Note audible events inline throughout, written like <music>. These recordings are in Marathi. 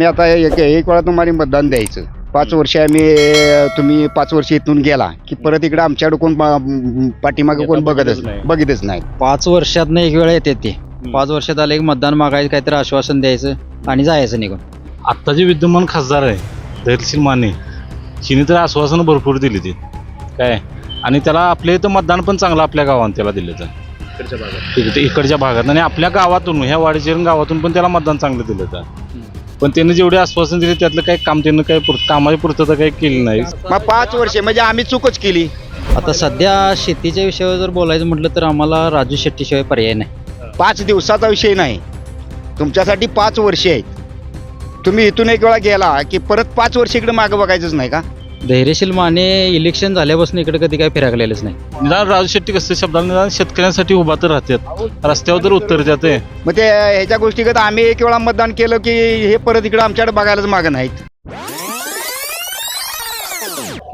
मी आता एक एक वेळा तुम्हाला मतदान द्यायचं. पाच वर्ष आम्ही तुम्ही पाच वर्ष इथून गेला की परत इकडे आमच्याकडे कोण पाठीमागे कोण बघतच बघतच नाही. बघितच नाही. पाच वर्षात एक वेळा येते ते. पाच वर्षात आले की मतदान मागायचं काहीतरी आश्वासन द्यायचं आणि जायचं निघून. आत्ता जे विद्यमान खासदार आहे धैर्यशील माने हिने तर आश्वासनं भरपूर दिली ती. काय? आणि त्याला आपल्या इथं मतदान पण चांगलं आपल्या गावात त्याला दिलं तर. इकडे- इकडच्या भागात. आणि आपल्या गावातून ह्या वाडीचेरण गावातून पण त्याला मतदान चांगलं दिलं तर. पण त्याने जेवढे आश्वासन दिले त्यातलं काही काम त्यानं काही कामाची पूर्तता काही केली नाही. मग पाच वर्ष म्हणजे आम्ही चूकच केली. आता सध्या शेतीच्या विषयावर जर बोलायचं म्हटलं तर आम्हाला राजू शेट्टीशिवाय पर्याय नाही. पाच दिवसाचा विषय नाही. तुमच्यासाठी पाच वर्ष आहेत. तुम्ही इथून एक वेळा गेला की परत पाच वर्ष इकडे मागं बघायचंच नाही का? धैर्यशील माने इलेक्शन झाल्यापासून इकडे कधी काय फिराकलेलंच नाही. निदान राजू शेट्टी कसं शब्दाला निदान शेतकऱ्यांसाठी उभा तर राहतात. रस्त्यावर तर उत्तर देते मग ते ह्याच्या गोष्टीगत आम्ही एक वेळा मतदान केलं की हे परत इकडे आमच्याकडे बघायलाच मागं नाहीत.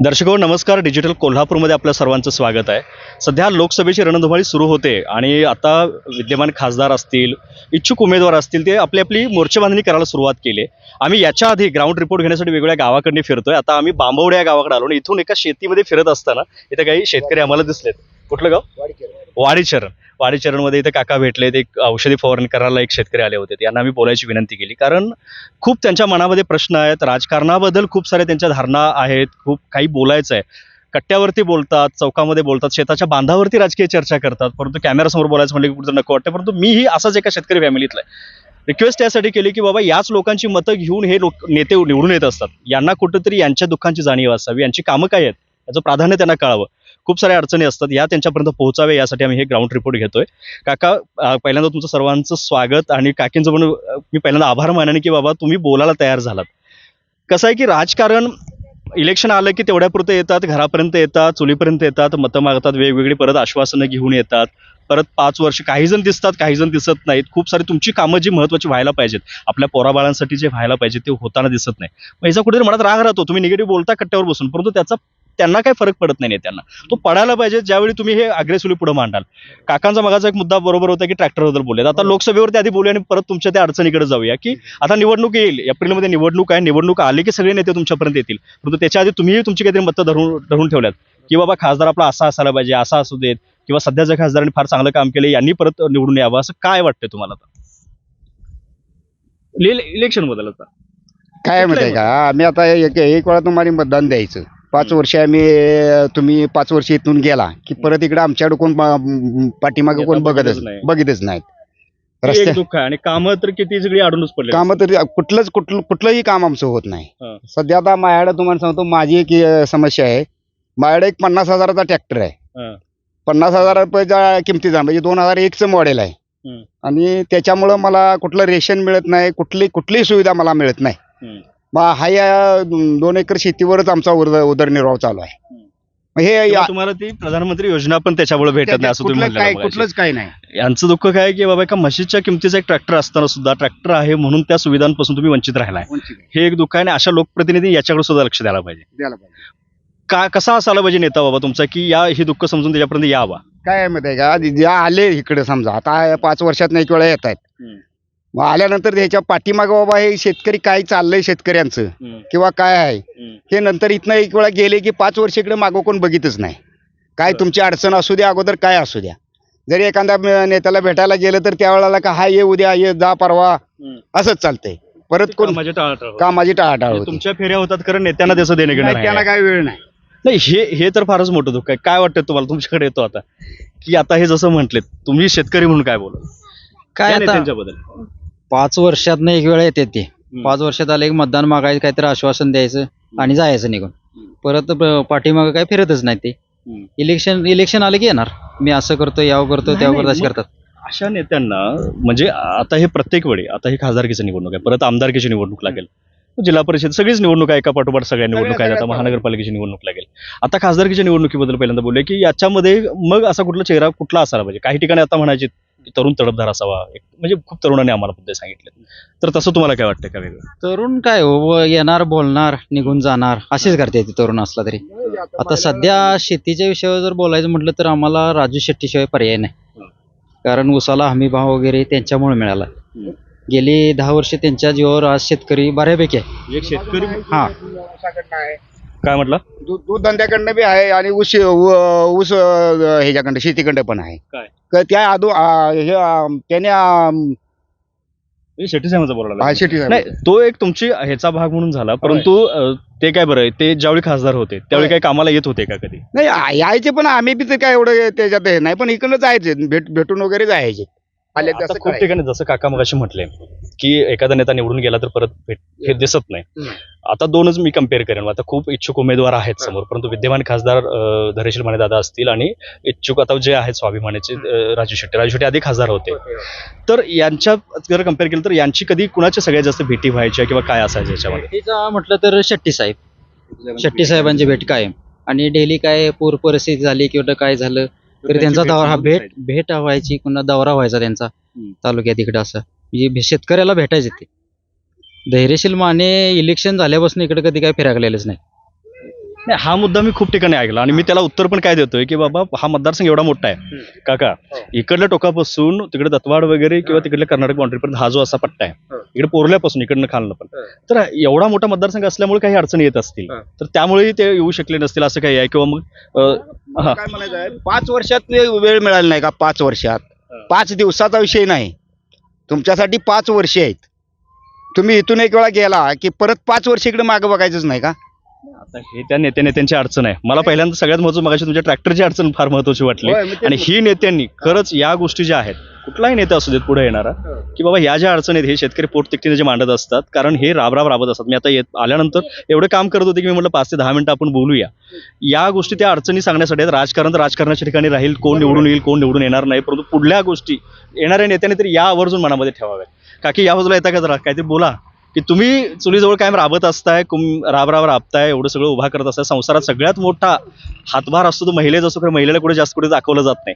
दर्शको हो, नमस्कार. डिजिटल कोल्हापूरमध्ये आपल्या सर्वांचं स्वागत आहे. सध्या लोकसभेची रणधुमाळी सुरू होते आणि आता विद्यमान खासदार असतील इच्छुक उमेदवार असतील ते आपली आपली मोर्चेबांधणी करायला सुरुवात केली. आम्ही याच्या आधी ग्राउंड रिपोर्ट घेण्यासाठी वेगवेगळ्या गावाकडे फिरतोय. आता आम्ही बांबवड्या या गावाकडे आलो आणि इथून एका शेतीमध्ये फिरत असताना इथे काही शेतकरी आम्हाला दिसलेत. कुठलं गाव? वाडीचरण वाडीचरणमध्ये इथे काका भेटलेत एक औषधी फवारणी करायला एक शेतकरी आले होते. यांना आम्ही बोलायची विनंती केली. कारण खूप त्यांच्या मनामध्ये प्रश्न आहेत. राजकारणाबद्दल खूप साऱ्या त्यांच्या धारणा आहेत. खूप काही बोलायचं आहे कट्ट्यावरती बोलतात चौकामध्ये बोलतात शेताच्या बांधावरती राजकीय चर्चा करतात. परंतु कॅमेरासमोर बोलायचं म्हणलं की कुठं नको वाटतं परंतु मीही असाच एका शेतकरी फॅमिलीतला आहे. रिक्वेस्ट यासाठी केली की बाबा याच लोकांची मतं घेऊन हे लोक नेते निवडून येत असतात. यांना कुठंतरी यांच्या दुःखांची जाणीव असावी. यांची कामं काय आहेत? याचं प्राधान्य त्यांना कळावं. खूप साऱ्या अडचणी असतात या त्यांच्यापर्यंत पोहोचावे यासाठी आम्ही हे ग्राउंड रिपोर्ट घेतोय. काका पहिल्यांदा तुमचं सर्वांचं स्वागत आणि काकींचं पण मी पहिल्यांदा आभार मानेन की बाबा तुम्ही बोलायला तयार झालात. कसं आहे की राजकारण इलेक्शन आलं की तेवढ्यापुरतं येतात घरापर्यंत येतात चुलीपर्यंत येतात मतं मागतात वेगवेगळी परत आश्वासनं घेऊन येतात. परत पाच वर्ष काही जण दिसतात काही जण दिसत नाहीत. खूप सारी तुमची कामं जी महत्वाची व्हायला पाहिजेत आपल्या पोराबाळांसाठी जे व्हायला पाहिजे ते होताना दिसत नाही. मग कुठेतरी मनात राग राहतो तुम्ही निगेटिव्ह बोलता कट्ट्यावर बसून परंतु त्याचा त्यांना काही फरक पडत नाही त्यांना तो पडायला पाहिजे ज्यावेळी तुम्ही हे अग्रेसिव्हली पुढे मांडाल. काकांचा मगाचा एक मुद्दा बरोबर होता की ट्रॅक्टरबद्दल बोलले. आता लोकसभेवरती आधी बोलूया आणि परत तुमच्या त्या अडचणीकडे जाऊया की आता निवडणूक येईल. एप्रिलमध्ये निवडणूक आहे. निवडणूक आली की सगळे नेते तुमच्यापर्यंत येतील. परंतु त्याच्या आधी तुम्हीही तुमची काहीतरी मतं धरून धरून ठेवल्यात. की बाबा खासदार आपला असा असायला पाहिजे असा असू देत. किंवा सध्याच्या खासदारांनी फार चांगलं काम केलं यांनी परत निवडून यावं. असं काय वाटतंय तुम्हाला इलेक्शनबद्दल आता काय आहे का? आम्ही आता एक एक वेळा तुम्हाला मतदान द्यायचं. पाच वर्ष आम्ही तुम्ही पाच वर्ष इथून गेला की परत इकडे आमच्याकडे कोण पाठीमागे कोण बघतच बघतच नाही. बघितच नाहीत. आहे. आणि कामं तर किती सगळी अडूनच पडले काम तर कुठलंच कुठलं कुठलंही काम आमचं होत नाही. सध्या आता माझ्याकडे तुम्हाला सांगतो माझी एक समस्या आहे. माझ्याकडे एक पन्नास हजाराचा ट्रॅक्टर आहे. पन्नास हजार रुपयाच्या किमतीचा म्हणजे दोन हजार एकचं मॉडेल आहे. आणि त्याच्यामुळं मला कुठलं रेशन मिळत नाही कुठली कुठलीही सुविधा मला मिळत नाही. मग हा या दोन एकर शेतीवरच आमचा उदर उदरनिर्वाह चालू आहे. मग हे किंवा तुम्हाला ती प्रधानमंत्री योजना पण त्याच्यामुळे भेटत नाही असं तुम्ही कुठलं काय म्हणलं. कुठलंच काही नाही यांचं दुःख काय आहे की बाबा एका म्हशीच्या किमतीचा एक ट्रॅक्टर असताना सुद्धा ट्रॅक्टर आहे म्हणून त्या सुविधांपासून तुम्ही वंचित राहिलाय हे एक दुःख आहे आणि अशा लोकप्रतिनिधी याच्याकडे सुद्धा लक्ष द्यायला पाहिजे द्यायला पाहिजे. का कसा असायला पाहिजे नेता बाबा तुमचा की या हे दुःख समजून त्याच्यापर्यंत यावा काय आहे माहिती आहे का जे आले इकडे समजा आता पाच वर्षात एक वेळा येत आहेत हम्म. मग आल्यानंतर ह्याच्या पाठीमागं बाबा हे शेतकरी काय चाललंय शेतकऱ्यांचं? किंवा काय आहे? हे नंतर इथनं एक वेळा गेले की पाच वर्ष इकडे मागं कोण बघितच नाही. काय. तुमची अडचण असू द्या अगोदर काय असू द्या. जरी एखाद्या नेत्याला भेटायला गेलं तर त्यावेळेला का हा ये उद्या ये जा परवा. असंच चालतंय. परत कोण कामाची टाळाटाळ होते. कामाची टाळाटाळ म्हणजे होती. तुमच्या फेऱ्या होतात कारण नेत्यांना त्याचं देणे घेणं नाही, नाही. त्याला. काय वेळ नाही. नाही हे हे तर फारच मोठं दुःख आहे. काय वाटतं तुम्हाला? तुमच्याकडे येतो आता. की आता हे जसं म्हटले तुम्ही शेतकरी म्हणून काय बोला काय आता? त्यांच्याबद्दल पाच वर्षात एक वेळा येते ते. पाच वर्षात आले की मतदान मागायचं काहीतरी आश्वासन द्यायचं आणि जायचं निघून. परत पाठीमागं काय फिरतच नाही ते. हम्म. इलेक्शन इलेक्शन आलं की येणार. मी असं करतो यावं करतो नाही, त्यावं करतो नाही, असे मग- करतात. अशा नेत्यांना म्हणजे आता हे प्रत्येक वेळी आता ही खासदारकीची निवडणूक आहे परत आमदारकीची निवडणूक लागेल. जिल्हा परिषद सगळीच निवडणूक आहे एका पाठोपाठ सगळ्या निवडणूक आहेत आता महानगरपालिकेची निवडणूक लागेल. आता खासदारकीच्या निवडणुकीबद्दल पहिल्यांदा बोलले की याच्यामध्ये मग असा कुठला चेहरा कुठला असायला पाहिजे? काही ठिकाणी आता म्हणायचे तरुण तडफदार असावा. एक- म्हणजे खूप तरुणांनी आम्हाला मुद्दे सांगितले तर तसं तुम्हाला काय वाटतं का वेगळं तरुण काय हो व येणार बोलणार निघून जाणार असेच करते ते तरुण असला तरी. आता सध्या शेतीच्या विषयावर जर बोलायचं म्हटलं तर आम्हाला राजू शेट्टीशिवाय पर्याय नाही. कारण उसाला हमी भाव वगैरे त्यांच्यामुळे मिळाला. गेली दहा वर्ष त्यांच्या जीवावर आज शेतकरी बऱ्यापैकी आहे. एक शेतकरी हा. काय म्हटलं? दूध दूध धंद्याकडनं बी आहे आणि ऊस ऊस अं, ह्याच्याकडं शेतीकडं पण आहे. काय? क- त्या आदो आ, हे, त्याने अं, शेट्टी साहेबांचा बोलायला हा, शेती नाही तो एक तुमची ह्याचा भाग म्हणून झाला परंतु अं, ते काय बरं ते ज्यावेळी खासदार होते त्यावेळी होय. काही कामाला येत होते का कधी? नाही आ- यायचे पण आम्ही बी तर काय एवढं त्याच्यात हे नाही पण इकडनं जायचे भेट भेटून वगैरे जायचे. तसं खूप. ठिकाणी जसं काका मगाशी म्हटले की एखादा नेता निवडून गेला तर परत भेट हे दिसत नाही. हम्म. आता दोनच मी कंपेअर करेन. आता खूप इच्छुक उमेदवार आहेत समोर परंतु विद्यमान खासदार अं, धैर्यशील माने दादा असतील आणि इच्छुक आता जे आहेत स्वाभिमानाचे अं, राजू शेट्टी. राजू शेट्टी आधी खासदार होते. तर यांच्या जर कंपेअर केलं तर यांची कधी कुणाच्या सगळ्यात जास्त भेटी व्हायच्या किंवा काय असायचं याच्यामध्ये? म्हटलं तर शेट्टी साहेब. शेट्टी साहेबांची भेट कायम. आणि डेली काय पूर परिस्थिती झाली किंवा काय झालं तर त्यांचा दौरा हा भेट भेट व्हायची पुन्हा दौरा व्हायचा त्यांचा. तालुक्यात इकडे असं. म्हणजे शेतकऱ्याला भेटायचे ते. धैर्यशील माने इलेक्शन झाल्यापासून इकडे कधी काय फिराकलेलंच नाही. नाही हा मुद्दा मी खूप ठिकाणी ऐकला आणि मी त्याला उत्तर पण काय देतोय की बाबा हा मतदारसंघ एवढा मोठा आहे. काका इकडल्या टोकापासून तिकडे दत्तवाड वगैरे किंवा तिकडल्या कर्नाटक बाउंड्रीपर्यंत हा जो असा पट्टा आहे इकडे पोरल्यापासून इकडनं खालनं पण. तर एवढा मोठा मतदारसंघ असल्यामुळे काही अडचणी येत असतील. तर त्यामुळे ते येऊ शकले नसतील असं काही आहे किंवा मग काय म्हणायचं आहे? पाच वर्षात वेळ मिळाली नाही का? पाच वर्षात. पाच दिवसाचा विषय नाही. तुमच्यासाठी पाच वर्षे आहेत. तुम्ही इथून एक वेळा गेला की परत पाच वर्ष इकडे मागे बघायचंच नाही का? आता हे त्या नेत्या नेत्यांची अडचण आहे. मला पहिल्यांदा सगळ्यात महत्वाचं मगाशी तुमच्या ट्रॅक्टरची अडचण फार महत्वाची वाटली. होय, मी तेच आणि ही नेत्यांनी खरंच या गोष्टी ज्या आहेत कुठलाही नेता असू देत पुढे येणारा की बाबा ह्या ज्या अडचणी आहेत हे शेतकरी पोट तिकटीने जे मांडत असतात कारण हे राब राब राबत असतात. मी आता येत आल्यानंतर एवढं काम करत होते की मी म्हटलं पाच ते दहा मिनिटं आपण बोलूया. या गोष्टी त्या अडचणी सांगण्यासाठी आहेत. राजकारण तर राजकारणाच्या ठिकाणी राहील कोण निवडून येईल कोण निवडून येणार नाही परंतु पुढल्या गोष्टी येणाऱ्या नेत्याने तरी या आवर्जून मनामध्ये ठेवाव्या काकी या बाजूला येता का जरा? काहीतरी बोला. की तुम्ही चुलीजवळ कायम राबत असताय कुम राब राब राबताय एवढं सगळं उभा करत असताय. संसारात सगळ्यात मोठा हातभार असतो तो महिलेचा असतो कारण महिलेला कुठे जास्त कुठे दाखवलं जात नाही.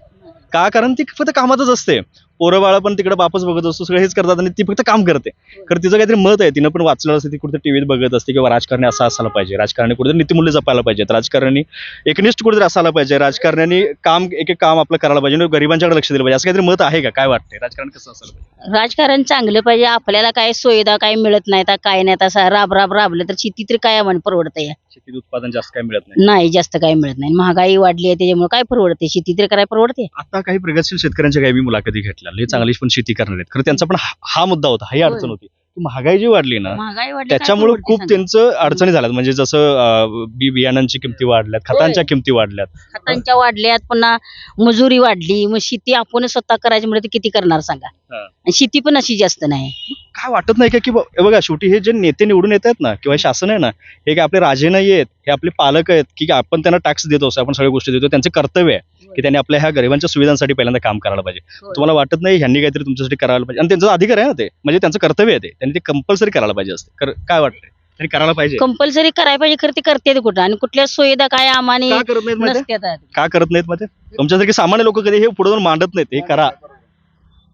का? कारण ती फक्त कामातच असते. पोरं बाळा पण तिकडे बापच बघत असतो सगळं हेच करतात आणि ती फक्त काम करते. खरं तिचं काहीतरी मत आहे तिनं पण वाचलेलं असते ती कुठे टीव्हीत बघत असते किंवा राजकारणी असं असायला पाहिजे राजकारणी कुठेतरी नीतिमूल्य जपायला पाहिजेत राजकारणी एकनिष्ठ कुठेतरी असायला पाहिजे राजकारण्यांनी काम एक एक काम आपलं करायला पाहिजे गरिबांच्याकडे लक्ष दिलं पाहिजे असं काहीतरी मत आहे का? काय वाटतंय? राजकारण कसं असायला पाहिजे? राजकारण चांगलं पाहिजे आपल्याला काय सुविधा काय मिळत नाही काय नाही तसा राब राब राबलं तर शेती तर काय आम्हाला परवडतं या शेतीत उत्पादन जास्त काय मिळत नाही. नाही जास्त काय मिळत नाही. महागाई वाढली आहे त्याच्यामुळे काय परवडते शेती तर काय परवडते आता काही प्रगतशील शेतकऱ्यांच्या काही मी मुलाखती घेतल्या. लय चांगली पण शेती करणार आहेत. खरं त्यांचा पण हा हा मुद्दा होता ही अडचण. होती. की महागाई जी वाढली ना महागाई वाढली काय त्याच्यामुळे परवडते खूप सांगा? त्यांचं अडचणी झाल्यात. म्हणजे जसं अं, बी बियाणांची किमती वाढल्यात खतांच्या किमती वाढल्यात. खतांच्या वाढल्यात पुन्हा मजुरी वाढली. मग शेती आपण स्वतः करायची म्हणजे किती करणार सांगा? हा. आणि शेती पण अशी जास्त नाही. काय वाटत नाही का की ब- हे बघा शेवटी हे जे नेते निवडून येत आहेत ना किंवा हे शासन आहे ना हे काय आपले राजे नाही आहेत हे आपले पालक आहेत की आपण त्यांना टॅक्स देतो आपण सगळ्या गोष्टी देतो त्यांचे कर्तव्य आहे. की त्यांनी आपल्या ह्या गरिबांच्या सुविधांसाठी पहिल्यांदा काम करायला पाहिजे. तुम्हाला वाटत नाही ह्यांनी काहीतरी तुमच्यासाठी करायला पाहिजे. आणि त्यांचा अधिकार आहे ना ते. म्हणजे त्यांचं कर्तव्य आहे ते. त्यांनी ते कंपल्सरी करायला पाहिजे असते. कर- काय त्यांनी करायला पाहिजे. कंपल्सरी करायला पाहिजे खरं ते करते कुठं? आणि कुठल्या सुविधा काय आम्हाने का करत नाहीत माहिती नसत्यात. का करत नाहीत माहिती तुमच्यासारखे सामान्य लोक कधी हे पुढे जाऊन मांडत नाहीत. हे करा.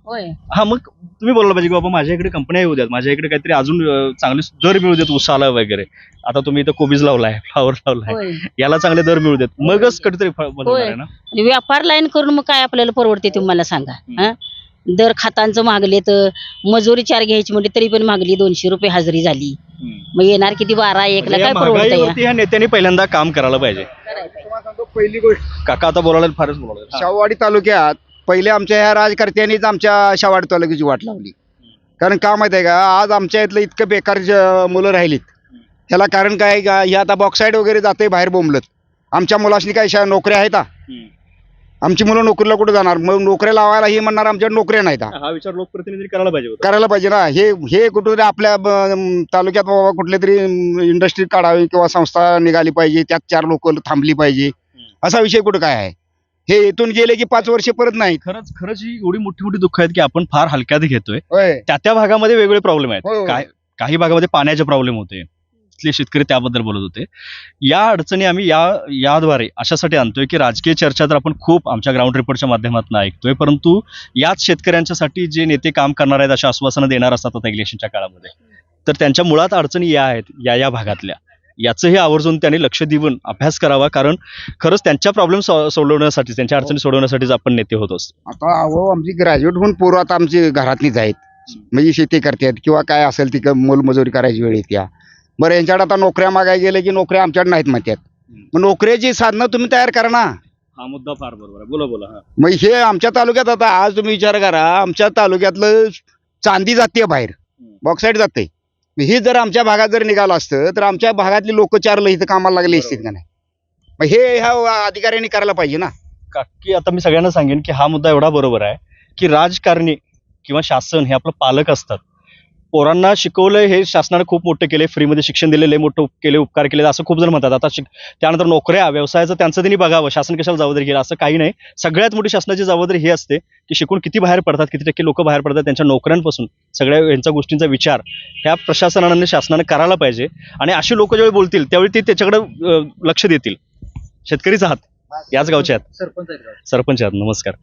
होय. हा मग तुम्ही बोलला पाहिजे की बाबा माझ्या इकडे कंपन्या येऊ द्यात माझ्या इकडे काहीतरी अजून अं, चांगले दर मिळू देत उसाला वगैरे. आता तुम्ही इथं कोबीज लावलाय फ्लावर लावलाय. होय. याला चांगले दर मिळू देत. मगच कधीतरी फळ बनवणार आहे ना? आणि व्यापार लाईन करून मग काय आपल्याला परवडते तुम्हाला सांगा हा? दर खातांचं मागले तर मजुरी चार घ्यायची म्हणजे तरी पण मागली दोनशे रुपये हजेरी झाली. मग येणार किती? बारा एकला म्हणजे या काय परवडत महागाईवरती ह्या नेत्यांनी पहिल्यांदा काम करायला पाहिजे. तुम्हाला सांगतो पहिली गोष्ट काका आता बोलायला फारच बोलायला. शाहूवाडी तालुक्यात पहिले आमच्या ह्या राजकर्त्यांनीच आमच्या शाहवाडी तालुक्याची वाट लावली. कारण का माहिती आहे का? आज आमच्या इथलं इतकं बेकार मुलं राहिलीत ह्याला कारण काय आहे का? हे आता बॉक्साईड वगैरे जाते बाहेर बोंबलत. आमच्या मुलासनी काय शा नोकऱ्या आहेत? आमची मुलं नोकरीला कुठे जाणार? मग नोकऱ्या लावायला हे म्हणणार आमच्याकडे नोकऱ्या नाहीत. हा. हा विचार लोकप्रतिनिधी करायला पाहिजे होता. करायला पाहिजे ना. हे हे कुठेतरी आपल्या तालुक्यात बाबा कुठल्या तरी इंडस्ट्री काढावी किंवा संस्था निघाली पाहिजे. त्यात चार लोक थांबली पाहिजे. असा विषय कुठं काय आहे? हे इथून गेले की पाच वर्ष परत नाहीत. खरंच खरंच ही एवढी मोठी मोठी दुःख आहेत की आपण फार हलक्यात घेतोय. होय. त्या त्या भागामध्ये वेगवेगळे प्रॉब्लेम आहेत. काय काही भागामध्ये पाण्याचे प्रॉब्लेम होते. तिथले शेतकरी त्याबद्दल बोलत होते. या अडचणी आम्ही या याद्वारे अशासाठी आणतोय की राजकीय चर्चा तर आपण खूप आमच्या ग्राउंड रिपोर्टच्या माध्यमातून ऐकतोय. परंतु याच शेतकऱ्यांच्यासाठी जे नेते काम करणार आहेत अशा आश्वासनं देणार असतात आता इलेक्शनच्या काळामध्ये. तर त्यांच्या मुळात अडचणी या आहेत या या भागातल्या. याचंही आवर्जून त्यांनी लक्ष देऊन अभ्यास करावा कारण खरंच त्यांच्या प्रॉब्लेम सोडवण्यासाठी त्यांच्या अडचणी सोडवण्यासाठीच आपण नेते होत असतो. आता अहो आमची ग्रॅज्युएट होऊन पोरं आता आमची घरातलीच आहेत. म्हणजे शेती करतात किंवा काय असेल ती मोलमजुरी करायची वेळ येत्या बरं यांच्याकडे आता नोकऱ्या मागायला गेले की नोकऱ्या आमच्याकडे नाहीत म्हणतात. मग नोकऱ्याची साधनं तुम्ही तयार करा ना. हा मुद्दा फार बरोबर आहे. बोला बोला हा. मग हे आमच्या तालुक्यात आता आज तुम्ही विचार करा आमच्या तालुक्यातलं चांदी जाते बाहेर. बॉक्साईड जाते हे जर आमच्या भागात जर निघालं असतं तर आमच्या भागातली लोक चारला इथं कामाला लागले असतील का नाही? मग हे ह्या अधिकाऱ्यांनी करायला पाहिजे ना. की आता मी सगळ्यांना सांगेन की हा मुद्दा एवढा बरोबर आहे की राजकारणी किंवा शासन हे आपलं पालक असतात. पोरांना शिकवलंय हे शासनाने खूप मोठं केले फ्रीमध्ये शिक्षण दिलेले मोठं केले उपकार केले असं खूप जण म्हणतात. आता शिक त्यानंतर नोकऱ्या व्यवसायाचं त्यांचं त्यांनी बघावं. शासन कशाला जबाबदारी घेईल असं काही नाही. सगळ्यात मोठी शासनाची जबाबदारी ही असते की शिकून किती बाहेर पडतात किती टक्के लोक बाहेर पडतात त्यांच्या नोकऱ्यांपासून. सगळ्या यांच्या गोष्टींचा विचार ह्या प्रशासनाने शासनाने करायला पाहिजे. आणि अशी लोक ज्यावेळी बोलतील त्यावेळी ते त्याच्याकडे लक्ष देतील. शेतकरीच आहात. याच गावचे आहेत. सरपंच सरपंच आहात. नमस्कार.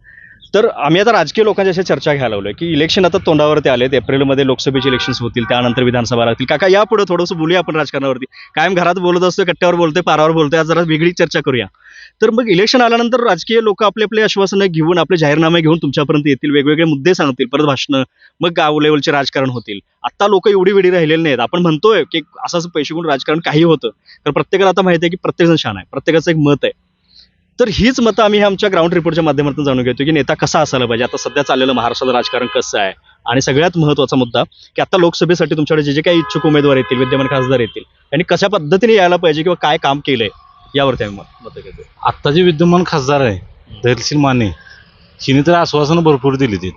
तर आम्ही आता राजकीय लोकांच्या अशा चर्चा घ्यायला लागलोय की इलेक्शन आता तोंडावरती आलेत एप्रिलमध्ये लोकसभेचे इलेक्शन्स होतील त्यानंतर विधानसभा लागतील. काका यापुढे थोडंसं बोलूया आपण राजकारणावरती. कायम घरात बोलत असतो कट्ट्यावर बोलतोय पारावर बोलतोय आज जरा वेगळी चर्चा करूया. तर मग इलेक्शन आल्यानंतर राजकीय लोक आपले आपले आश्वासनं घेऊन आपले जाहीरनामे घेऊन तुमच्यापर्यंत येतील वेगवेगळे मुद्दे सांगतील परत भाषणं मग गाव लेवलचे राजकारण होतील. आता लोक एवढी वेळी राहिलेले नाहीत. आपण म्हणतोय की असं असं पैसे घेऊन राजकारण काही होतं. तर प्रत्येकाला आता माहिती आहे की प्रत्येकजण छान आहे. प्रत्येकाचं एक मत आहे. तर हीच मतं आम्ही आमच्या ग्राउंड रिपोर्टच्या माध्यमातून जाणून घेतो की नेता कसा असायला पाहिजे. आता सध्या चाललेलं महाराष्ट्राचं राजकारण कसं आहे? आणि सगळ्यात महत्त्वाचा मुद्दा की आता लोकसभेसाठी तुमच्याकडे जे जे काही इच्छुक उमेदवार येतील विद्यमान खासदार येतील यांनी कशा पद्धतीने यायला पाहिजे किंवा काय काम केलंय? यावरती आम्ही मत- घेतो आत्ता जे विद्यमान खासदार आहे धैर्यशील माने हिने तर आश्वासनं भरपूर दिली ती.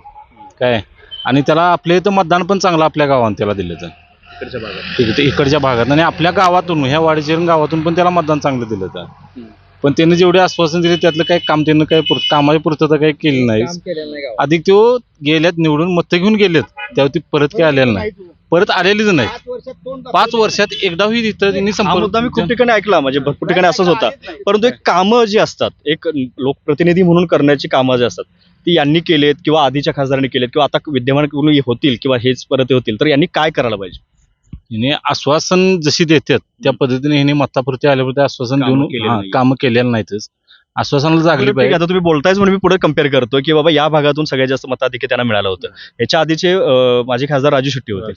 काय? आणि त्याला आपल्या इथं मतदान पण चांगलं आपल्या गावात त्याला दिलं तर. इकडच्या भागात. इकडच्या भागात. आणि आपल्या गावातून ह्या वाडीचेरण गावातून पण त्याला मतदान चांगलं दिलं तर. पण त्याने जेवढे आश्वासन दिले त्यातलं काही काम त्यानं काही पूर- कामाची पूर्तता काही केली नाही अधिक तो गेल्यात निवडून मतं घेऊन गेलेत. तेव्हा ती परत काही आलेलं नाही. परत आलेलीच नाही. पाच वर्षात एकदाही तिथं त्यांनी हा मुद्दा मी खूप संपर्क ठिकाणी ऐकला म्हणजे भरपूर ठिकाणी असंच होता. परंतु एक कामं जी असतात एक लोकप्रतिनिधी म्हणून करण्याची कामं जी असतात ती यांनी केलेत किंवा आधीच्या खासदारांनी केलेत किंवा आता विद्यमान कोणी होतील किंवा हेच परत होतील तर यांनी काय करायला पाहिजे? हिने आश्वासन जशी देतात त्या पद्धतीने हिने मतापुरते आल्यापुरते आश्वासन कामं देऊन केलेली नाही. कामं केलेलं नाहीतच आश्वासनाला जागली ठीक आहे, पाहिजे आता तुम्ही बोलतायच म्हणून मी पुढे कंपेअर करतो की बाबा या भागातून सगळ्यात जास्त मताधिक्य त्यांना मिळालं होतं याच्या आधीचे अं, माजी खासदार राजू शेट्टी होते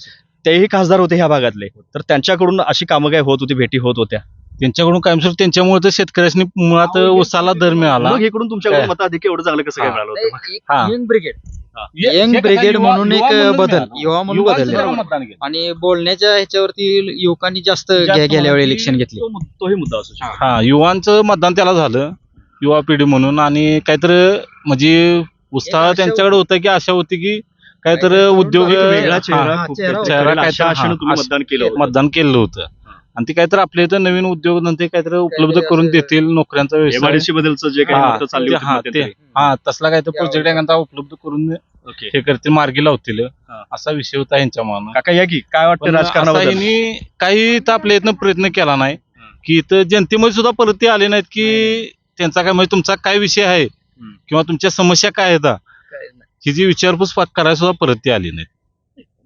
तेही खासदार होते ह्या भागातले तर त्यांच्याकडून अशी कामं काय होत होती भेटी होत होत्या त्यांच्याकडून कायमस्वरूपी त्यांच्यामुळे तर शेतकऱ्यांनी मुळात उसाला दर मिळाला मग इकडून तुमच्याकडून काय? मताधिक्य एवढं चांगलं कसं काय. मिळालं होतं हा. Young brigade. यंग ब्रिगेड म्हणून एक बदल. युवा म्हणून बदल. मतदान. आणि बोलण्याच्या ह्याच्यावरती युवकांनी जास्त जास्त गे- गेल्या वेळी इलेक्शन घेतली तो मुद्दा- तोही मुद्दा असू शकतो हा युवांचं मतदान त्याला झालं युवा पिढी म्हणून आणि काहीतरी म्हणजे उत्साह त्यांच्याकडे होता की आशा होती की काहीतरी उद्योग एक वेगळा चेहरा हा, खूप चेहरा चेहरा चेहरा अशा काहीतरी- आशेनं हा, तुम्ही अशा- मतदान केलं होतं. मतदान केलं होतं आणि ते काहीतरी आपल्या इथं नवीन उद्योग धंदे काहीतरी उपलब्ध करून देतील नोकऱ्यांचा व्यवसाय. एमआयडीसी बद्दलचं जे काही हा, चालली ते- होती हा, हा तसला काहीतरी प्रोजेक्ट एखादा उपलब्ध करून ओके हे करतील मार्गी लावतील. हा. असा विषय होता यांच्या मनात. काका या की काय वाटतं पण असा राजकारणाबद्दल? ह्यांनी काही इथं आपल्या इथनं प्रयत्न केला नाही. की इथं जनतेमध्ये सुद्धा परत ते आले नाहीत की त्यांचा काय म्हणजे तुमचा काय विषय आहे. किंवा तुमच्या समस्या काय आहेत? ही जी विचारपूस पा- करायला सुद्धा परत ते आली नाहीत.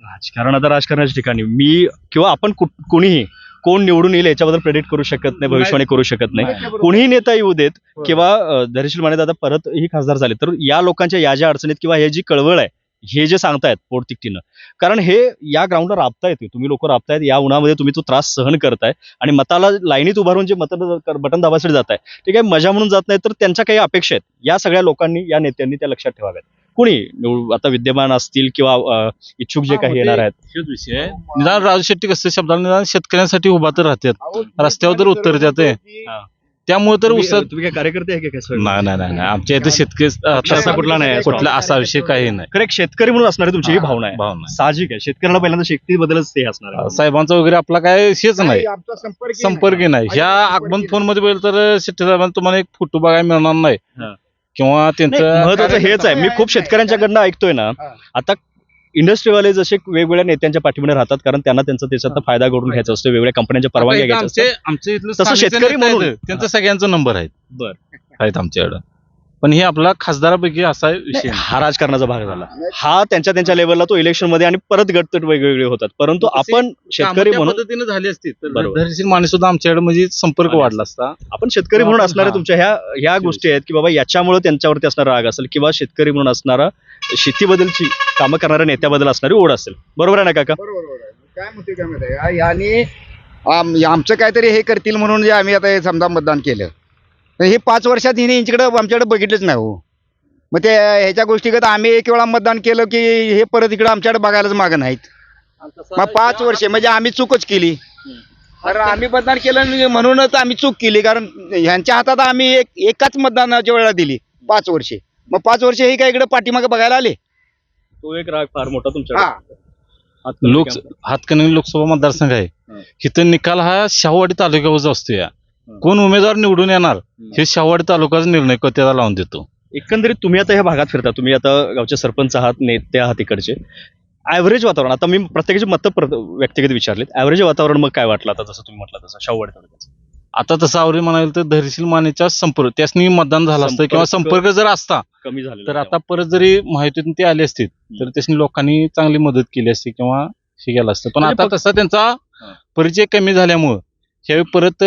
राजकारण आता राजकारणाच्या ठिकाणी. मी किंवा आपण कोणीही कोण निवडून येईल याच्याबद्दल प्रेडिक्ट करू शकत नाही भविष्यवाणी करू शकत नाही. कोणीही नेता येऊ देत किंवा धैर्यशील माने दादा परत ही खासदार झाले तर या लोकांच्या या ज्या अडचणीत किंवा हे जी कळवळ आहे हे जे सांगतायत पोटतिकटीनं कारण हे या ग्राउंडला राबता येते. तुम्ही लोक राबतायत या उन्हामध्ये तुम्ही तो त्रास सहन करताय आणि मताला लाईनीत उभारून जे मत बटन दाबासाठी जात आहे? ते काही मजा म्हणून जात नाही तर त्यांच्या काही अपेक्षा आहेत. या सगळ्या लोकांनी या नेत्यांनी त्या लक्षात ठेवाव्यात. कुणी? आता विद्यमान असतील किंवा इच्छुक जे काही येणार आहेत. हेच विषय आहे. निदान राजू शेट्टी कसं शब्दाला निदान शेतकऱ्यांसाठी उभा तर राहतात. रस्त्यावर तर उत्तर देते त्यामुळे तर तुम्ही उसात तुम्ही काय कार्यकर्ते आहे का काय सगळे? नाही नाही नाही नाही. आमच्या इथे शेतकरी कुठला नाही आहे. कुठला असा विषय काही नाही. खरं एक शेतकरी म्हणून असणारी तुमची ही भावना आहे. भावना साहजिक आहे. शेतकऱ्याला पहिल्यांदा शेतीबद्दलच ते असणार आहे. साहेबांचा वगैरे आपला काय हेच नाही आमचा संपर्क संपर्क नाही. ह्या आगमन फोनमध्ये बोल तर शेट्टी साहेबांना तुम्हाला एक फोटो बघायला मिळणार नाही. हा. किंवा त्यांचं महत्वाचं हेच आहे. मी खूप शेतकऱ्यांच्याकडनं ऐकतोय ना. आता इंडस्ट्रीवाले जसे वेगवेगळ्या नेत्यांच्या पाठीमध्ये राहतात कारण त्यांना त्यांचा त्याच्यात फायदा करून घ्यायचा असतो वेगवेगळ्या कंपन्यांच्या परवानग्या घ्यायच्या आमचे असतात. आमचे इथलं तसं स्थानिक शेतकरी म्हणून- त्यांचा सगळ्यांचा नंबर आहेत. बर. आहेत आमच्याकडं. पण हे आपला खासदारापैकी असा विषय नाही. हा राजकारणाचा भाग झाला हा त्यांच्या त्यांच्या लेवलला तो इलेक्शनमध्ये आणि परत गटतट वेगवेगळे होतात परंतु तसे आपण शेतकरी म्हणून पद्धतीने झाली असती तर बरोबर. धैर्यशील सुद्धा आमच्याकडे म्हणजे संपर्क वाढला असता आपण शेतकरी म्हणून आपण- असणाऱ्या हा. तुमच्या ह्या ह्या गोष्टी आहेत की बाबा याच्यामुळे त्यांच्यावरती असणारा राग असेल किंवा शेतकरी म्हणून असणारा शेतीबद्दलची कामं करणाऱ्या नेत्याबद्दल असणारी ओढ असेल बरोबर आहे ना काका बरोबर बरोबर आहे. काय म्हणते काय माहिती आहे का? आणि आम- आमचं काहीतरी हे करतील म्हणून जे आम्ही आता हे समजा मतदान केलं तर हे पाच वर्षात हिने यांच्याकडे आमच्याकडे बघितलंच नाही हो. मग ते ह्याच्या गोष्टीगत आम्ही एक वेळा मतदान केलं की हे परत इकडे आमच्याकडे बघायलाच मागं नाहीत. मग पाच वर्षे म्हणजे आम्ही चूकच केली. कारण आम्ही मतदान केलं म्हणूनच आम्ही चूक केली कारण ह्यांच्या हातात आम्ही एक एकाच मतदानाच्या वेळेला दिली पाच वर्षे. मग पाच वर्षे हे काय इकडे पाठीमागे बघायला आले? तो एक राग फार मोठा तुमच्या हा. लोक हातकणंगले लोकसभा मतदारसंघ आहे. इथं निकाल हा शाहूवाडी तालुक्यावर असतो या कोण उमेदवार निवडून येणार हे. शाहूवाडी तालुकाचा निर्णय क- त्याला लावून देतो. एकंदरीत तुम्ही आता ह्या भागात फिरता तुम्ही आता गावचे सरपंच आहात नेते आहात इकडचे. ॲव्हरेज वातावरण आता मी प्रत्येकाची मतं व्यक्तिगत विचारलीत. ॲव्हरेज वातावरण मग काय वाटलं आता जसं तुम्ही म्हटलं तसं शाहूवाडी तालुक्याचं? आता तसं आवरी म्हणाल तर धैर्यशील मानेच्या संपर्क त्यासनी मतदान झालं असतं किंवा संपर्क- जर असता कमी झालेलं तर आता परत जरी माहितीतून ते आले असतील तर त्यासनी लोकांनी चांगली मदत केली असती किंवा हे केलं असतं. पण म्हणजे आता तसा त्यांचा. परिचय कमी झाल्यामुळं ह्यावेळी परत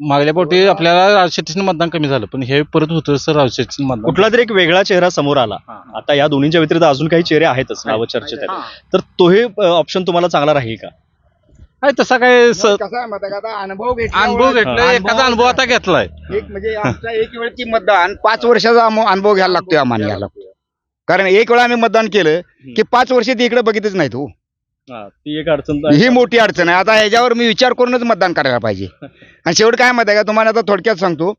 मागल्या पोटी आपल्याला राजशेट्टीचं मतदान कमी झालं पण ह्यावेळी परत होतं सर राजशेट्टीचं मतदान. कुठला तरी एक वेगळा चेहरा समोर आला. आता या दोन्हीच्या व्यतिरिक्त अजून काही चेहरे आहेतच नावं चर्चेत. आहेत हा. तर तो हे ऑप्शन तुम्हाला चांगला राहील का? काय तसा काय स- कसं आहे माहिती आहे का? आता अनुभव घेतला अनुभव घेतलाय एखादा अनुभव आता घेतलाय. एक म्हणजे आमचा एक वेळची मतदान पाच वर्षाचा आम- अनुभव घ्यायला लागतोय आम्हाला. याला कारण एक वेळा आम्ही मतदान केलं की पाच वर्ष ती इकडे बघितच नाहीत हो. हा, ती एक अडचण तर आहे. ही मोठी अडचण आहे. आता ह्याच्यावर मी विचार करूनच मतदान करायला पाहिजे. आणि शेवट काय माहिती आहे का? तुम्हाला आता थोडक्यात सांगतो.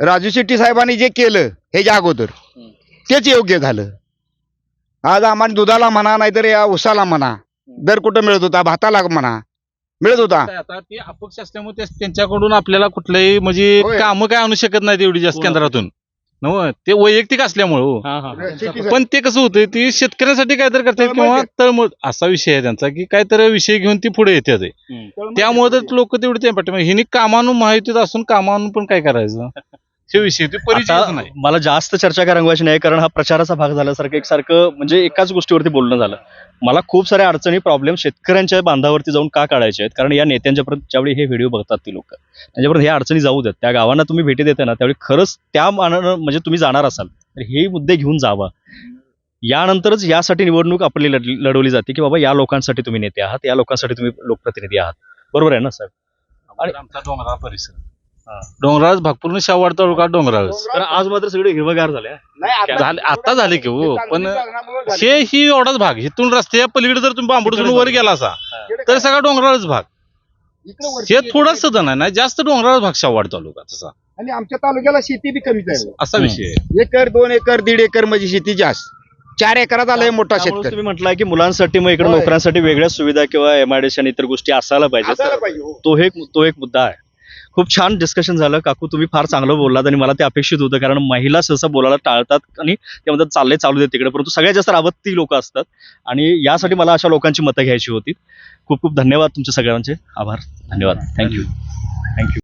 राजू शेट्टी साहेबांनी जे केलं ह्याच्या अगोदर तेच योग्य झालं. आज आम्हाला दुधाला म्हणा नाहीतर या उसाला म्हणा दर कुठं मिळत होता भाताला म्हणा मिळत होता. काय आता ते अपक्ष असल्यामुळे ते- त्यांच्याकडून आपल्याला कुठलंही म्हणजे होय. कामं काय आणू शकत नाहीत एवढी जास्त? केंद्रातून. नव ते वैयक्तिक असल्यामुळे हो. हा, हा. पण ते कसं होतं ती शेतकऱ्यांसाठी काहीतरी करतात तळमळ किंवा. तळमळ असा विषय आहे त्यांचा की काहीतरी विषय घेऊन ती पुढे येते. त्यामुळे तर लोक तेवढे ते पाठिंबा हिने कामानं माहितीत असून कामानं पण काय करायचं <laughs> हे विषय ते परिचयच आता नाही. मला जास्त चर्चा काय रंगवायची नाही कारण हा प्रचाराचा भाग झाल्यासारखं एकसारखं म्हणजे एकाच गोष्टीवरती बोलणं झालं. मला खूप साऱ्या अडचणी प्रॉब्लेम शेतकऱ्यांच्या बांधावरती जाऊन का काढायचे आहेत? कारण या नेत्यांच्या परत ज्यावेळी हे व्हिडिओ बघतात ती लोक त्यांच्यापर्यंत ह्या अडचणी जाऊ देत. त्या गावांना तुम्ही भेटी देता ना त्यावेळी खरंच त्या मानानं म्हणजे तुम्ही जाणार असाल. तर हे मुद्दे घेऊन जावा. यानंतरच यासाठी निवडणूक आपली लढ- लढवली जाते की बाबा या लोकांसाठी तुम्ही नेते आहात या लोकांसाठी तुम्ही लोकप्रतिनिधी आहात. बरोबर आहे ना साहेब? आणि आमचा डोंगराळ परिसर. डोंगराळ भाग पूर्ण शावाड तालुका डोंगराळ तर आज मात्र सगळे हिरवगार झाले हा. नाही, आता- झाले आता झाले की हो पण झाली. हे ही एवढाच भाग इथून रस्त्याच्या पलीकडे जर तुम्ही बांबूड सोडून वर गेला असा तर सगळा डोंगराळच भाग. हे येते. थोडा सदन आहे ना जास्त डोंगराळ भाग शावाड तालुका तसा. आणि आमच्या तालुक्याला शेती बी कमीच आहे. असा विषय एकर दोन एकर दीड एकर म्हणजे शेती जास्त. चार एकरात आलाय मोठा शेतकरी. तुम्ही म्हटलंय की मुलांसाठी मग इकडे. नोकऱ्यांसाठी वेगळ्या सुविधा किंवा एमआयडीसी आणि इतर गोष्टी असायला पाहिजे असायला पाहिजे हो. तो एक तो एक मुद्दा आहे. खूप छान डिस्कशन झालं. काकू तुम्ही फार चांगलं बोललात आणि मला ते अपेक्षित होतं कारण महिला सहसा बोलायला टाळतात आणि ते म्हणतात चालले चालू देत तिकडे. परंतु सगळ्यात जास्त राबत ती लोक असतात. आणि यासाठी मला अशा लोकांची मतं घ्यायची होती. खूप खूप धन्यवाद तुमच्या सगळ्यांचे. आभार. धन्यवाद. Thank you thank you